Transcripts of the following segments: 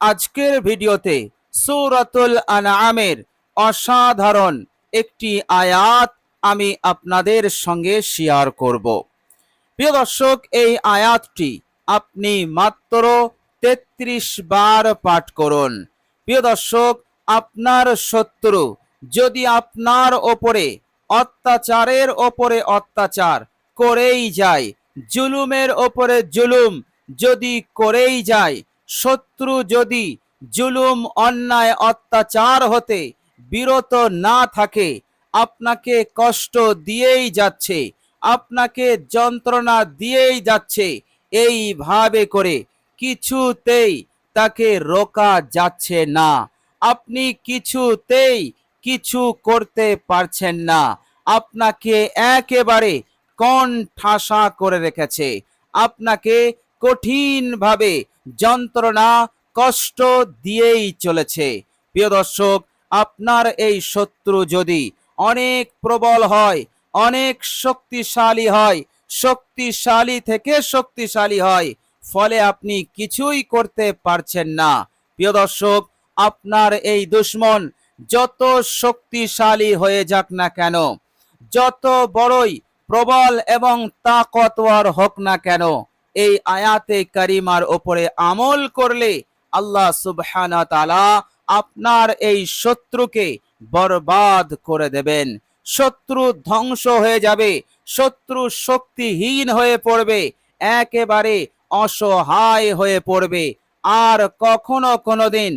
আজকের ভিডিওতে সূরাতুল আনআমের অসাধারণ একটি আয়াত আমি আপনাদের সঙ্গে শেয়ার করব। প্রিয় দর্শক, এই আয়াতটি আপনি মাত্র তেত্রিশ বার পাঠ করুন। প্রিয় দর্শক, আপনার শত্রু যদি আপনার ওপরে অত্যাচারের ওপরে অত্যাচার করেই যায়, জুলুমের ওপরে জুলুম যদি করেই যায় শত্রু যদি জুলুম, অন্যায়, অত্যাচার হতে বিরত না থাকে, আপনাকে কষ্ট দিয়েই যাচ্ছে, আপনাকে যন্ত্রণা দিয়েই যাচ্ছে এইভাবে করে। কিছুতেই তাকে রোকা যাচ্ছে না। আপনি কিছুতেই কিছু করতে পারছেন না। আপনাকে একেবারে কন ঠাসা করে রেখেছে। আপনাকে কঠিনভাবে যন্ত্রণা কষ্ট দিয়েই চলেছে। প্রিয় দর্শক, আপনার এই শত্রু যদি অনেক প্রবল হয়, অনেক শক্তিশালী হয়, শক্তিশালী থেকে শক্তিশালী হয়, ফলে আপনি কিছুই করতে পারছেন না। প্রিয় দর্শক, আপনার এই দুশ্মন যত শক্তিশালী হয়ে যাক না কেন, যত বড়ই প্রবল এবং তাকতওয়ার হোক না কেন এই আয়াতে কারিমার ওপরে আমল করলে আল্লাহ সুবহানা তালা আপনার এই শত্রুকে বরবাদ করে দেবেন। শত্রু ধ্বংস হয়ে যাবে, শত্রু শক্তিহীন হয়ে পড়বে, একেবারে অসহায় হয়ে পড়বে। আর কখনো কোনোদিন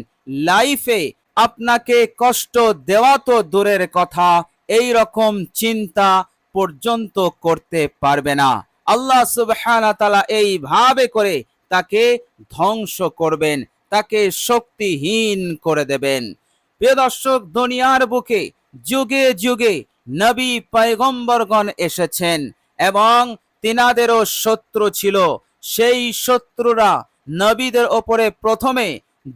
লাইফে আপনাকে কষ্ট দেওয়া তো দূরের কথা এই রকম চিন্তা পর্যন্ত করতে পারবে না। আল্লাহ সুবহানা তাআলা এইভাবে করে তাকে ধ্বংস করবেন, তাকে শক্তিহীন করে দেবেন। প্রিয় দর্শক, দুনিয়ার বুকে যুগে যুগে নবী পয়গম্বরগণ এসেছেন এবং তিনাদেরও শত্রু ছিল। সেই শত্রুরা নবীদের ওপরে প্রথমে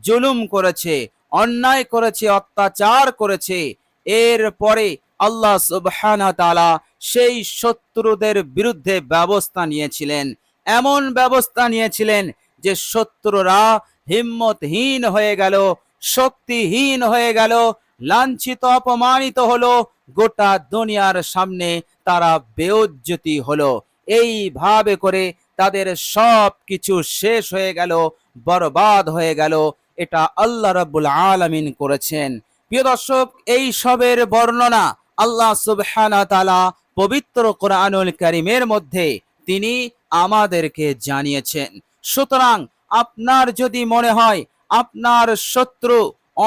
জুলুম করেছে, অন্যায় করেছে, অত্যাচার করেছে। এর পরে আল্লাহ সুবহানাহু তাআলা সেই শত্রুদের বিরুদ্ধে ব্যবস্থা নিয়েছিলেন। এমন ব্যবস্থা নিয়েছিলেন যে শত্রুরা হিম্মতহীন হয়ে গেল, শক্তিহীন হয়ে গেল, লাঞ্ছিত, অপমানিত হলো, গোটা দুনিয়ার সামনে তারা বেউজ্জতি হলো। এইভাবে করে তাদের সব কিছু শেষ হয়ে গেল, বরবাদ হয়ে গেল। এটা আল্লাহ রাব্বুল আলামিন করেছেন। প্রিয় দর্শক, এই সবের বর্ণনা আল্লাহ সুবহানাহু তাআলা পবিত্র কোরআনুল কারীমের মধ্যে তিনি আমাদেরকে জানিয়েছেন। সুতরাং আপনার যদি মনে হয় আপনার শত্রু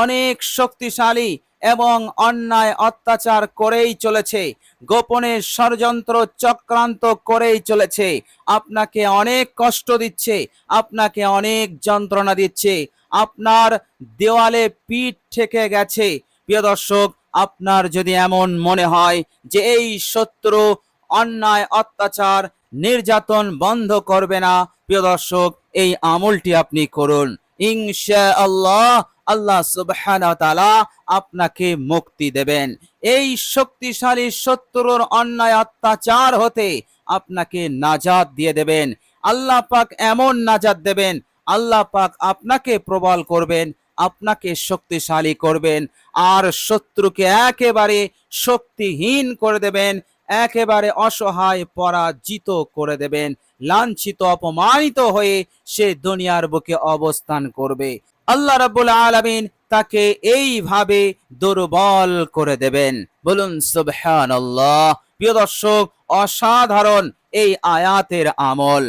অনেক শক্তিশালী এবং অন্যায় অত্যাচার করেই চলেছে, গোপনে ষড়যন্ত্র চক্রান্ত করেই চলেছে, আপনাকে অনেক কষ্ট দিচ্ছে, আপনাকে অনেক যন্ত্রণা দিচ্ছে, আপনার দেওয়ালে পিঠ ঠেকে গেছে। প্রিয় দর্শক আপনার যদি এমন মনে হয় যে এই শত্রু অন্যায়, অত্যাচার, নির্যাতন বন্ধ করবে না, প্রিয় দর্শক, এই আমলটি আপনি করুন। ইনশা আল্লাহ আল্লাহ সুবহানাহু তাআলা আপনাকে মুক্তি দেবেন। এই শক্তিশালী শত্রুর অন্যায়, অত্যাচার হতে আপনাকে নাজাত দিয়ে দেবেন। আল্লাহ পাক এমন নাজাত দেবেন, আল্লাহ পাক আপনাকে প্রবল করবেন। আপনাকে শক্তিশালী করবেন আর শত্রুকে একেবারে শক্তিহীন করে দেবেন, একেবারে অসহায় পরাজিত করে দেবেন, লাঞ্ছিত, অপমানিত হয়ে সে দুনিয়ার বুকে অবস্থান করবে। আল্লাহ রাব্বুল আলামিন তাকে এইভাবে দুর্বল করে দেবেন। বলুন, সুবহানাল্লাহ। প্রিয় দর্শক, অসাধারণ এই আয়াতের আমল।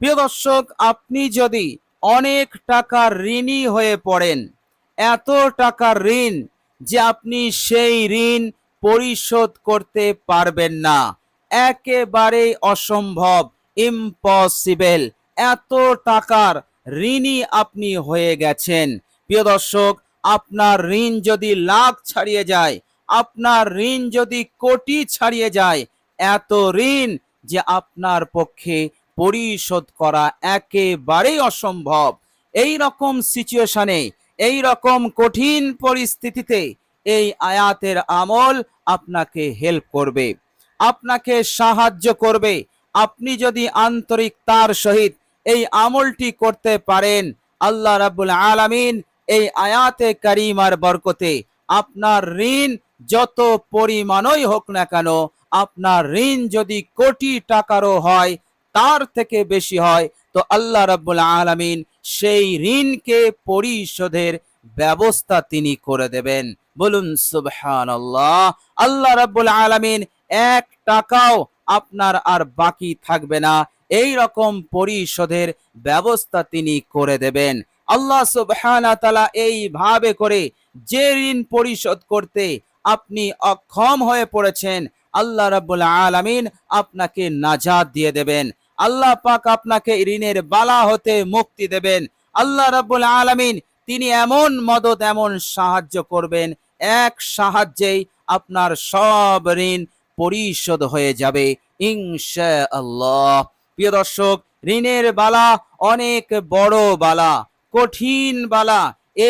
প্রিয় দর্শক, আপনি যদি অনেক টাকার ঋণী হয়ে পড়েন। এত টাকার ঋণ যে আপনি সেই ঋণ পরিশোধ করতে পারবেন না। একেবারে অসম্ভব ইম্পসিবল এত টাকার ঋণী আপনি হয়ে গেছেন। প্রিয় দর্শক, আপনার ঋণ যদি লাখ ছাড়িয়ে যায়, আপনার ঋণ যদি কোটি ছাড়িয়ে যায়, এত ঋণ যে আপনার পক্ষে পরিশোধ করা একেবারেই অসম্ভব। এই রকম সিচুয়েশনে এই রকম কঠিন পরিস্থিতিতে এই আয়াতের আমল আপনাকে হেল্প করবে, আপনাকে সাহায্য করবে। আপনি যদি আন্তরিক তার সহিত এই আমলটি করতে পারেন, আল্লাহ রাব্বুল আলামিন এই আয়াতে কারিমার বরকতে আপনার ঋণ যত পরিমাণই হোক না কেন, আপনার ঋণ যদি কোটি টাকারও হয় তার থেকে বেশি হয়, তো আল্লাহ রাব্বুল আলামিন সেই ঋণকে পরিশোধের ব্যবস্থা তিনি করে দেবেন। বলুন, সুবহানাল্লাহ। আল্লাহ আল্লাহ রাব্বুল আলামিন এক টাকাও আপনার আর বাকি থাকবে না। এই রকম পরিশোধের ব্যবস্থা তিনি করে দেবেন। আল্লাহ সুবহানা তাআলা এইভাবে করে যে ঋণ পরিশোধ করতে আপনি অক্ষম হয়ে পড়েছেন, আল্লাহ রাব্বুল আলামিন আপনাকে নাজাত দিয়ে দেবেন। আল্লাহ পাক আপনাকে ঋণের বালা হতে মুক্তি দেবেন। আল্লাহ রাব্বুল আলামিন তিনি এমন মদত, এমন সাহায্য করবেন, এক সাহায্যেই আপনার সব ঋণ পরিশোধ হয়ে যাবে ইনশা আল্লাহ প্রিয় দর্শক, ঋণের বালা অনেক বড় বালা, কঠিন বালা।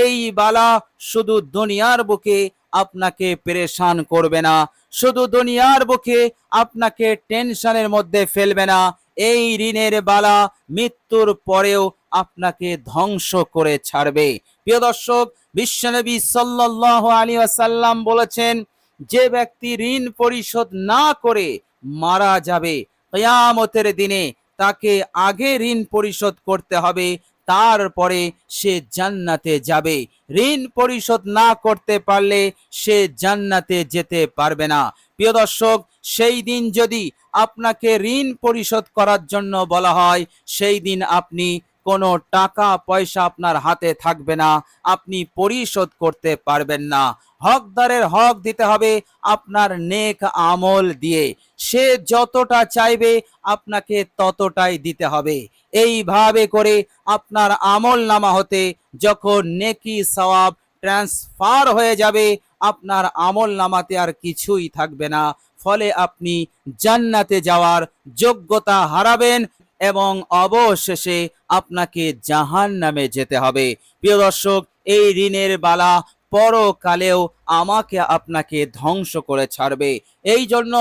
এই বালা শুধু দুনিয়ার বুকে আপনাকে পেরেশান করবে না, শুধু দুনিয়ার বুকে আপনাকে টেনশনের মধ্যে ফেলবে না এই ঋণের বালা মৃত্যুর পরেও আপনাকে ধ্বংস করে ছাড়বে। প্রিয় দর্শক, বিশ্বনবী সাল্লাল্লাহু আলাইহি ওয়াসাল্লাম বলেছেন, যে ব্যক্তি ঋণ পরিশোধ না করে মারা যাবে, কিয়ামতের দিনে তাকে আগে ঋণ পরিশোধ করতে হবে, তারপরে সে জান্নাতে যাবে। ঋণ পরিশোধ না করতে পারলে সে জান্নাতে যেতে পারবে না। প্রিয় দর্শক সেই দিন যদি আপনাকে ঋণ পরিশোধ করার জন্য বলা হয়, সেই দিন আপনি কোনো টাকা, পয়সা আপনার হাতে থাকবে না, আপনি পরিশোধ করতে পারবেন না। হকদারের হক দিতে হবে আপনার নেক আমল দিয়ে। সে যতটা চাইবে আপনাকে ততটাই দিতে হবে। এইভাবে করে আপনার আমল নামা হতে যখন নেকি সওয়াব ট্রান্সফার হয়ে যাবে, আপনার আমল নামাতে আর কিছুই থাকবে না। ফলে আপনি জান্নাতে যাওয়ার যোগ্যতা হারাবেন এবং অবশেষে আপনাকে জাহান নামে যেতে হবে। প্রিয় দর্শক, এই ঋণের বালা পরকালেও আমাকে আপনাকে ধ্বংস করে ছাড়বে। এই জন্য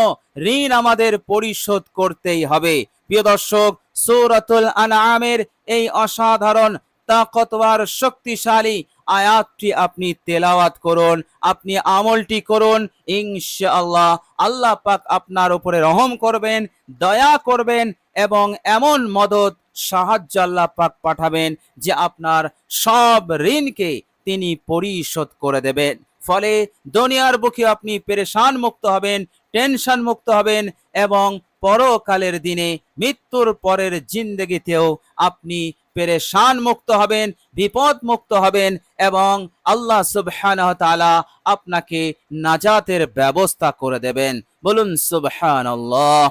ঋণ আমাদের পরিশোধ করতেই হবে। প্রিয় দর্শক, সৌরাতুল আনআমের এই অসাধারণ, তাকতওয়ার শক্তিশালী আয়াতটি আপনি তেলাওয়াত করুন, আপনি আমলটি করুন, ইনশাআল্লাহ আল্লাহ পাক আপনার উপরে রহম করবেন, দয়া করবেন এবং এমন মদত, সাহায্য আল্লাহ পাক পাঠাবেন যে আপনার সব ঋণকে তিনি পরিশোধ করে দেবেন। ফলে দুনিয়ার বুকে আপনি পেরেশান মুক্ত হবেন টেনশন মুক্ত হবেন এবং পরকালের দিনে মৃত্যুর পরের জিন্দগিতেও আপনি পেরেশান মুক্ত হবেন বিপদ মুক্ত হবেন এবং আল্লাহ সুবহানাহু ওয়া তাআলা আপনাকে নাজাতের ব্যবস্থা করে দেবেন। বলুন সুবহানাল্লাহ।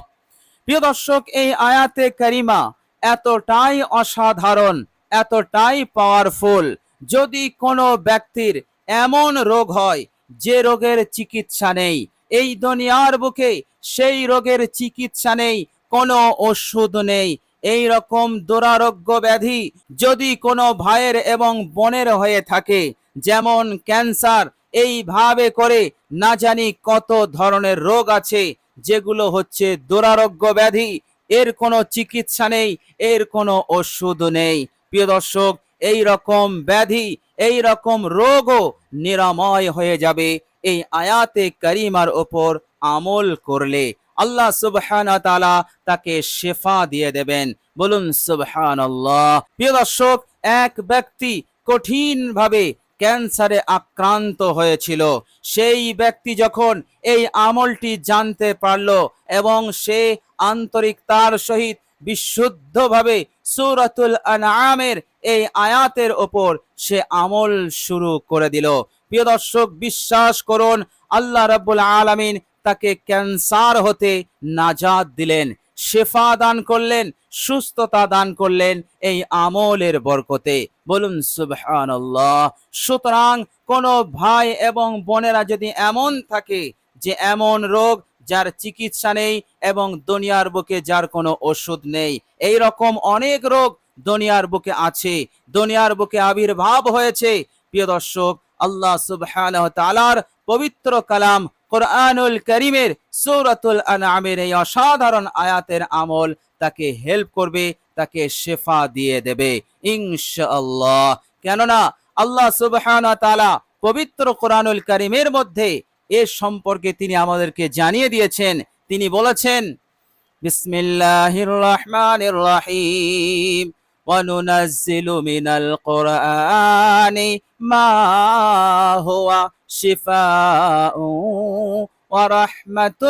প্রিয় দর্শক, এই আয়াতে কারিমা এতটাই অসাধারণ, এতটাই পাওয়ারফুল যদি কোনো ব্যক্তির এমন রোগ হয়, যে রোগের চিকিৎসা নেই এই দুনিয়ার বুকে সেই রোগের চিকিৎসা নেই, কোনো ওষুধ নেই। এই রকম দুরারোগ্য ব্যাধি যদি কোনো ভাইয়ের এবং বোনের হয়ে থাকে, যেমন ক্যান্সার, এইভাবে করে না জানি কত ধরনের রোগ আছে, যেগুলো হচ্ছে দুরারোগ্য ব্যাধি। এর কোনো চিকিৎসা নেই, এর কোনো ওষুধ নেই। প্রিয় দর্শক, এই রকম ব্যাধি, এই রকম রোগও নিরাময় হয়ে যাবে। এই আয়াতে করিমার ওপর আমল করলে আল্লাহ সুবহান তাআলা তাকে শেফা দিয়ে দেবেন। বলুন সুবহান প্রিয় দর্শক, এক ব্যক্তি কঠিন ভাবে ক্যান্সারে আক্রান্ত হয়েছিল। সেই ব্যক্তি যখন এই আমলটি জানতে পারল এবং সে আন্তরিকতার সহিত বিশুদ্ধভাবে সূরাতুল আনআমের এই আয়াতের ওপর সে আমল শুরু করে দিল। প্রিয় দর্শক, বিশ্বাস করুন, আল্লাহ রাব্বুল আলামিন তাকে ক্যান্সার হতে নাজাত দিলেন, শেফা দান করলেন, সুস্থতা দান করলেন এই আমলের বরকতে। বলুন, সুবহানাল্লাহ। সুতরাং কোন ভাই এবং বোনেরা যদি এমন থাকে যে এমন রোগ যার চিকিৎসা নেই এবং দুনিয়ার বুকে যার কোনো ওষুধ নেই এই রকম অনেক রোগ দুনিয়ার বুকে আছে, দুনিয়ার বুকে আবির্ভাব হয়েছে প্রিয় দর্শক, আল্লাহ সুবহানাহু তাআলার পবিত্র কালাম কোরআনুল করিমের সৌরাতুল আনআমের এই অসাধারণ আয়াতের আমল তাকে হেল্প করবে, তাকে শেফা দিয়ে দেবে ইনশাআল্লাহ। কেননা আল্লাহ সুবহানাহু তাআলা পবিত্র কোরআনুল করিমের মধ্যে এ সম্পর্কে তিনি আমাদেরকে জানিয়ে দিয়েছেন। তিনি বলেছেন, বিসমিল্লাহির রহমানির রহিম। وننزل من القرآن ما هو شفاء ورحمة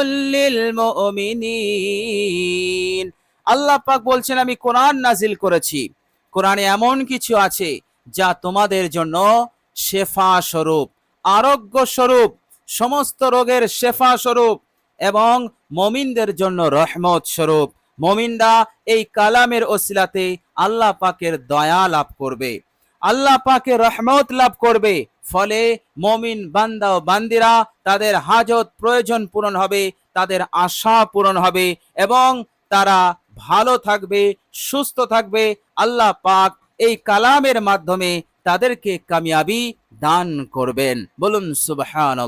للمؤمنين আল্লাহ পাক বলছেন আমি কোরআন নাজিল করেছি কোরআনে এমন কিছু আছে যা তোমাদের জন্য শেফা স্বরূপ আরোগ্য স্বরূপ সমস্ত রোগের শেফা স্বরূপ এবং মমিনদের জন্য রহমত স্বরূপ মমিনরা এই কালামের ওসিলাতে আল্লাহ পাকের দয়া লাভ করবে। আল্লাহ পাকের রহমত লাভ করবে। ফলে মমিন বান্দা ও বান্দিরা তাদের হাজত প্রয়োজন পূরণ হবে, তাদের আশা পূরণ হবে এবং তারা ভালো থাকবে, সুস্থ থাকবে। আল্লাহ পাক এই কালামের মাধ্যমে তাদেরকে কামিয়াবি দান করবেন। বলুন সুবহান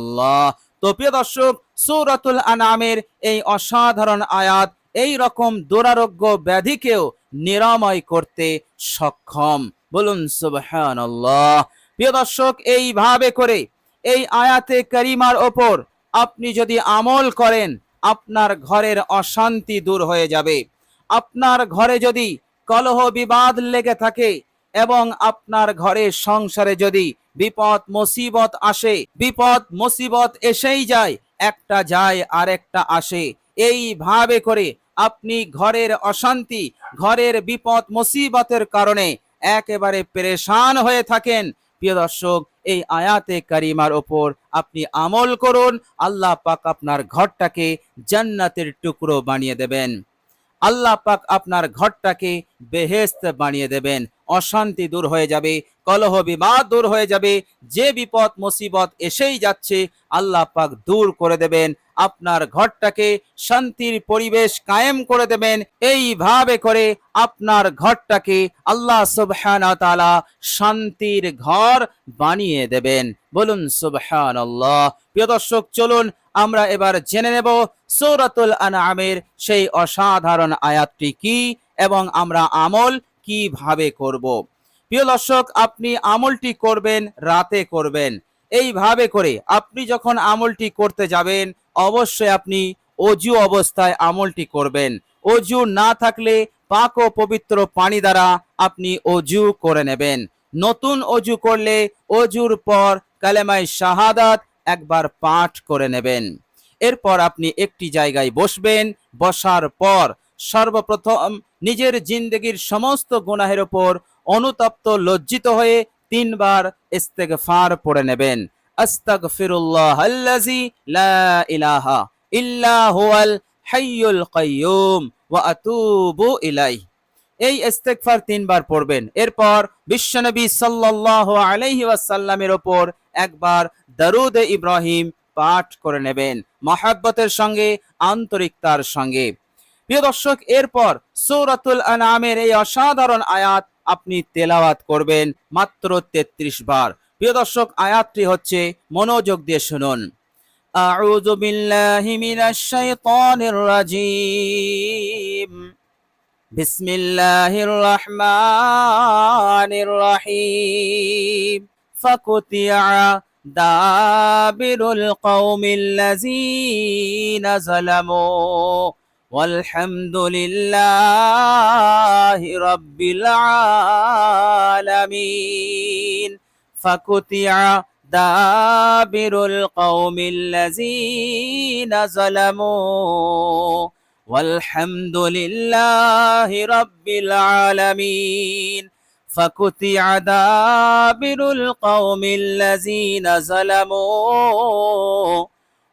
তো প্রিয় দর্শক, সৌরাতুল আনামের এই অসাধারণ আয়াত এই রকম দুরারোগ্য ব্যাধিকেও নিরাময় করতে সক্ষম। বলুন সুবহান প্রিয় দর্শক, এইভাবে করে এই আয়াতে করিমার ওপর আপনি যদি আমল করেন, আপনার ঘরের অশান্তি দূর হয়ে যাবে। আপনার ঘরে যদি কলহ বিবাদ লেগে থাকে এবং আপনার ঘরে সংসারে যদি বিপদ, মুসিবত আসে, বিপদ, মুসিবত এসেই যায়, একটা যায় আর একটা আসে। এইভাবে করে আপনি ঘরের অশান্তি, ঘরের বিপদ, মুসিবতের কারণে একেবারে পেরেশান হয়ে থাকেন। প্রিয় দর্শক, এই আয়াতে কারিমার ওপর আপনি আমল করুন। আল্লাহ পাক আপনার ঘরটাকে জান্নাতের টুকরো বানিয়ে দেবেন। আল্লাহ পাক আপনার ঘরটাকে বেহেস্ত বানিয়ে দেবেন, অশান্তি দূর হয়ে যাবে, কলহ বিবাদ দূর হয়ে যাবে, যে বিপদ, মুসিবত এসেই যাচ্ছে, আল্লাহ পাক দূর করে দেবেন, আপনার ঘরটাকে শান্তির পরিবেশ কায়েম করে দেবেন, এইভাবে করে আপনার ঘরটাকে আল্লাহ সুবহানাহু ওয়া তাআলা শান্তির ঘর বানিয়ে দেবেন। বলুন সুবহানাল্লাহ। প্রিয় দর্শক, চলুন আমরা এবার জেনে নেব সূরাতুল আনআমের সেই অসাধারণ আয়াতটি কি এবং আমরা আমল কীভাবে করব। প্রিয় দর্শক, আপনি আমলটি করবেন, রাতে করবেন। এইভাবে করে আপনি যখন আমলটি করতে যাবেন, অবশ্যই আপনি অজু অবস্থায় আমলটি করবেন। অজু না থাকলে পাক ও পবিত্র পানি দ্বারা আপনি অজু করে নেবেন। নতুন অজু করলে অজুর পর কালেমাই শাহাদাত একবার পাঠ করে নেবেন। এরপর আপনি একটি জায়গায় বসবেন। বসার পর সর্বপ্রথম নিজের জিন্দগির সমস্ত গুনাহের ওপর অনুতপ্ত লজ্জিত হয়ে তিনবার ইস্তেগফার পড়ে নেবেন। আস্তাগফিরুল্লাহ আল্লাযী লা ইলাহা ইল্লা হুয়াল হাইয়ুল কাইয়্যুম ওয়া আতুবু ইলাইহি। এই ইস্তেগফার তিনবার পড়বেন। এরপর বিশ্বনবী সাল্লাল্লাহু আলাইহি ওয়াসাল্লামের ওপর একবার দরুদ ইব্রাহিম পাঠ করে নেবেন, মহাব্বতের সঙ্গে, আন্তরিকতার সঙ্গে। প্রিয় দর্শক, এরপর সূরাতুল আনামের এই অসাধারণ আয়াত আপনি তেলাওয়াত করবেন মাত্র 33 বার। প্রিয় দর্শক, আয়াতটি হচ্ছে মনোযোগ দিয়ে শুনুন। আউযু বিল্লাহি মিনাশ শাইতানির রাজীম। বিসমিল্লাহির রহমানির فقطع دابر القوم الذين ظلموا. والحمد لله رب العالمين. فقطع دابر القوم الذين ظلموا. والحمد لله رب العالمين. فقطع دابر القوم الذين ظلموا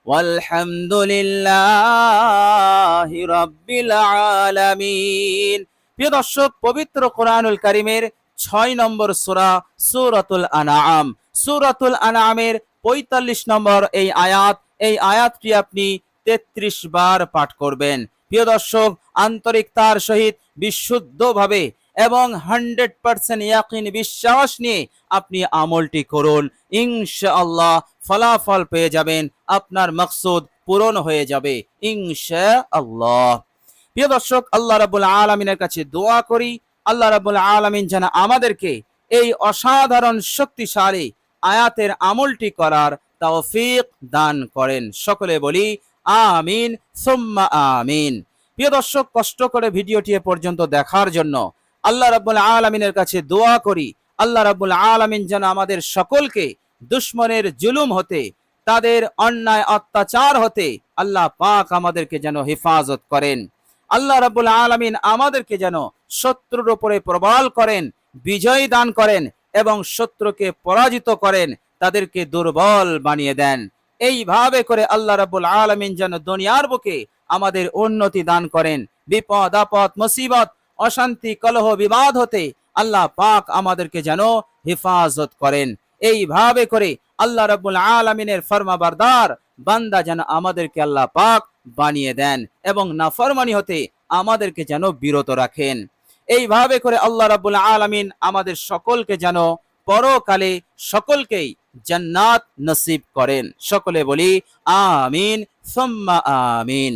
والحمد لله رب العالمين প্রিয় দর্শক পবিত্র কোরআনুল কারিমের ছয় নম্বর সূরা সূরাতুল আনআম সূরাতুল আনআমের পঁয়তাল্লিশ নম্বর এই আয়াত এই আয়াতটি আপনি তেত্রিশ বার পাঠ করবেন প্রিয় দর্শক আন্তরিকতার সহিত বিশুদ্ধভাবে এবং হান্ড্রেড পার্সেন্ট ইয়াকিন বিশ্বাস নিয়ে আপনি আমলটি করুন। ইনশাআল্লাহ ফলাফল পেয়ে যাবেন, আপনার মকসুদ পূরণ হয়ে যাবে, ইনশাআল্লাহ। প্রিয় দর্শক, আল্লাহ রাবুল আলমিনের কাছে দোয়া করি। আল্লাহ রাবুল আলমিন যেন আমাদেরকে এই অসাধারণ শক্তিশালী আয়াতের আমলটি করার তৌফিক দান করেন। সকলে বলি, আমিন, সুম্মা আমিন। প্রিয় দর্শক, কষ্ট করে ভিডিওটি পর্যন্ত দেখার জন্য আল্লাহ রাব্বুল আলামিনের কাছে দোয়া করি। আল্লাহ রাব্বুল আলামিন যেন আমাদের সকলকে দুশ্মনের জুলুম হতে, তাদের অন্যায় অত্যাচার হতে আল্লাহ পাক আমাদেরকে যেন হেফাজত করেন। আল্লাহ রাব্বুল আলামিন আমাদেরকে যেন শত্রুর উপরে প্রবল করেন, বিজয় দান করেন এবং শত্রুকে পরাজিত করেন, তাদেরকে দুর্বল বানিয়ে দেন। এইভাবে করে আল্লাহ রাব্বুল আলামিন যেন দুনিয়ার বুকে আমাদের উন্নতি দান করেন। বিপদ, আপদ, মুসিবত অশান্তি, কলহ, বিবাদ হতে আল্লাহ পাক আমাদেরকে যেন হেফাজত করেন। এইভাবে করে আল্লাহ রাব্বুল আলামিনের ফরমাবারদার বান্দা যেন আমাদেরকে আল্লাহ পাক বানিয়ে দেন এবং নাফরমানি হতে আমাদেরকে যেন বিরত রাখেন। এইভাবে করে আল্লাহ রাব্বুল আলামিন আমাদের সকলকে যেন পরকালে সকলকেই জান্নাত নসিব করেন। সকলে বলি, আমিন, সুম্মা আমিন।